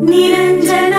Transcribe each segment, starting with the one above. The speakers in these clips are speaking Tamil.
நிரஞ்சன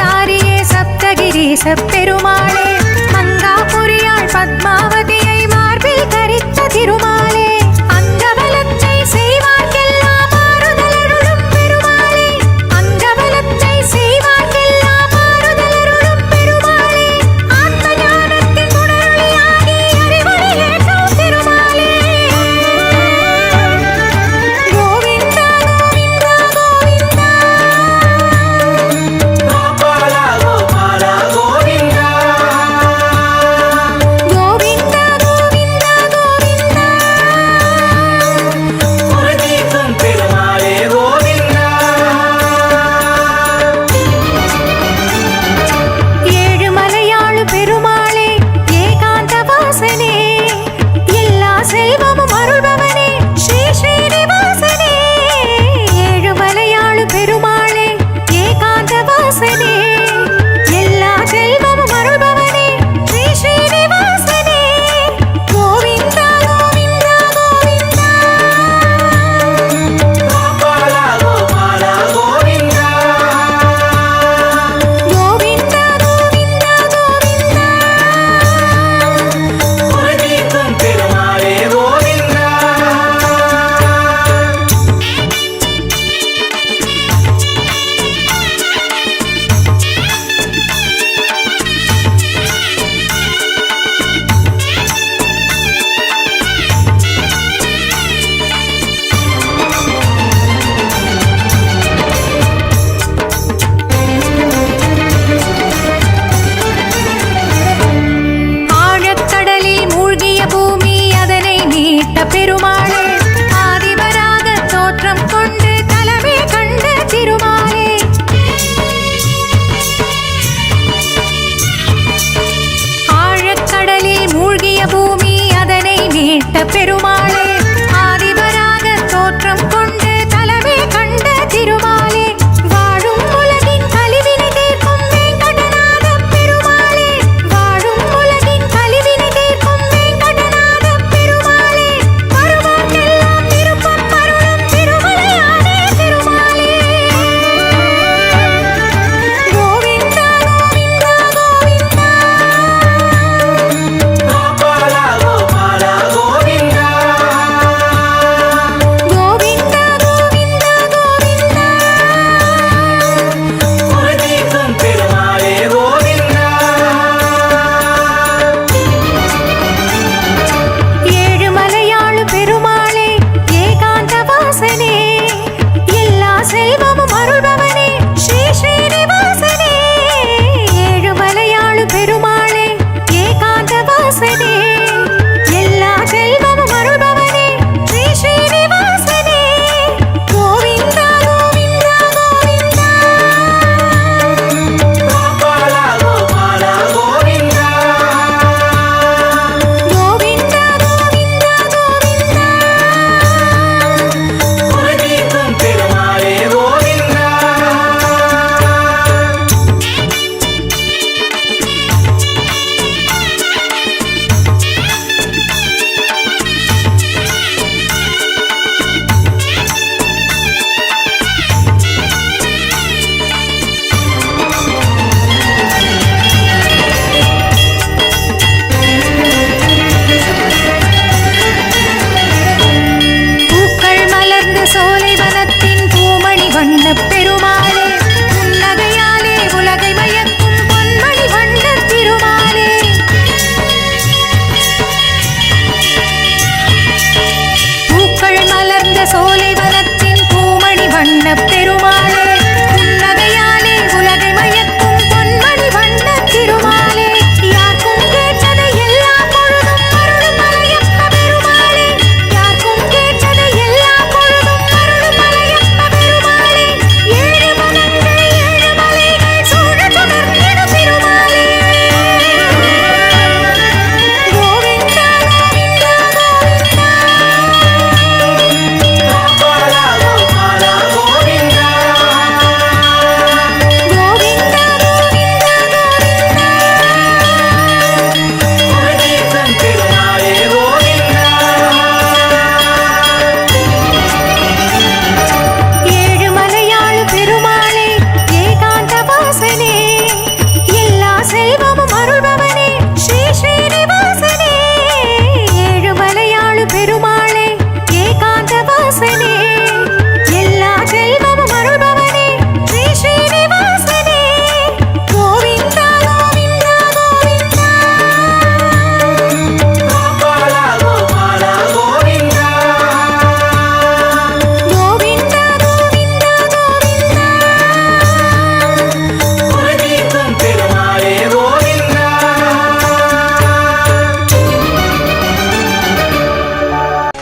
தாரியே சப்தகிரீச பெருமாளே மங்காபுரியாள் பத்மாவதியை மார்பில் தரித்த திருமாலே. 随你。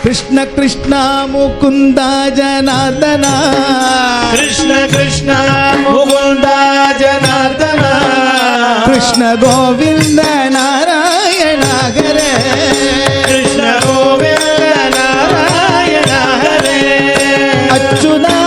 కృష్ణ కృష్ణ ముకుంద జనార్దన కృష్ణ కృష్ణ ముకుంద జనార్దన కృష్ణ గోవింద నారాయణ హరే కృష్ణ గోవింద నారాయణ హరే అచ్యుతానంద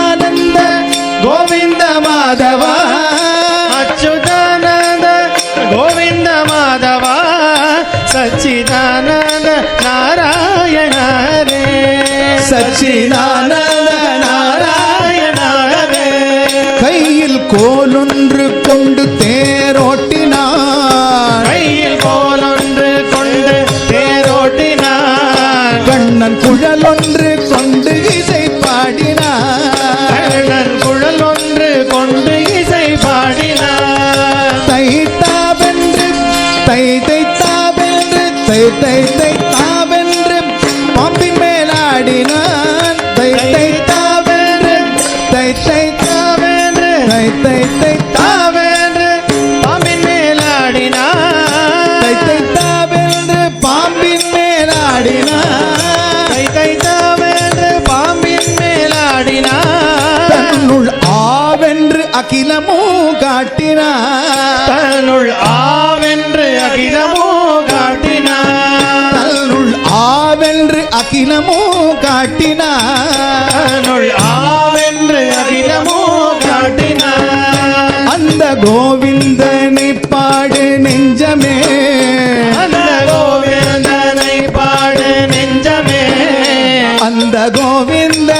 மேலாடினான் தை தை தைத்தாவென்று தை தை தைத்தாவென்று பாம்பின் மேலாடினார் தை தைத்தாவென்று பாம்பின் மேலாடினான் தை தைத்தாவென்று பாம்பின் மேலாடினார் தன்னுள் ஆவென்று அகிலமோ காட்டினான். தன்னுள் ஆவென்று அகிலமோ அகிலமோ காட்டினான் தன்னுள் ஆவென்று அகிலமோ காட்டினார் அந்த கோவிந்தனை பாடு நெஞ்சமே. அந்த கோவிந்தனை பாடு நெஞ்சமே. அந்த கோவிந்த